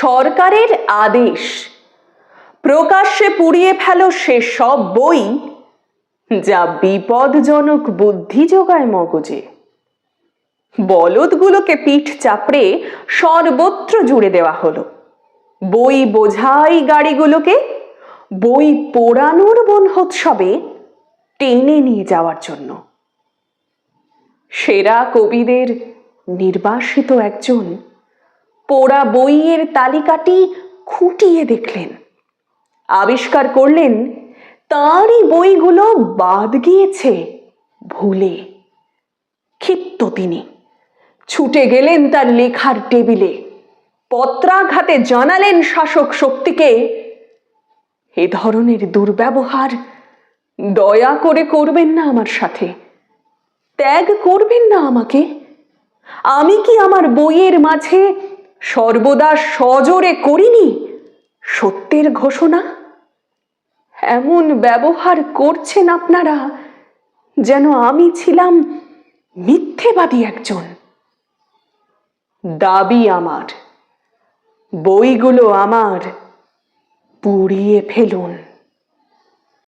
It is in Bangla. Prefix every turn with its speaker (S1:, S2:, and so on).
S1: সরকারের আদেশ। প্রকাশ্যে পুড়িয়ে ফেলো সে সব বই যা বিপদজনক বুদ্ধি যোগায় মগজে। বলদগুলোকে পিঠ চাপড়ে সর্বত্র জুড়ে দেওয়া হলো। বই বোঝাই গাড়িগুলোকে বই পোড়ানোর বনহোৎসবে টেনে নিয়ে যাওয়ার জন্য। সেরা কবিদের নির্বাসিত একজন পোড়া বইয়ের তালিকাটি খুঁটিয়ে দেখলেন। আবিষ্কার করলেন, তাঁরই বইগুলো বাদ গিয়েছে ভুলে। ক্ষিপ্ত তিনি। ছুটে গেলেন তার লেখার টেবিলে। পত্রাঘাতে জানালেন শাসক শক্তিকে, এ ধরনের দুর্ব্যবহার দয়া করে করবেন না আমার সাথে। ত্যাগ করবেন না আমাকে। আমি কি আমার বইয়ের মাঝে সর্বদা সজোরে করিনি সত্যের ঘোষণা? এমন ব্যবহার করছেন আপনারা যেন আমি ছিলাম মিথ্যেবাদী একজন। দাবি আমার, বইগুলো আমার পুড়িয়ে ফেলুন।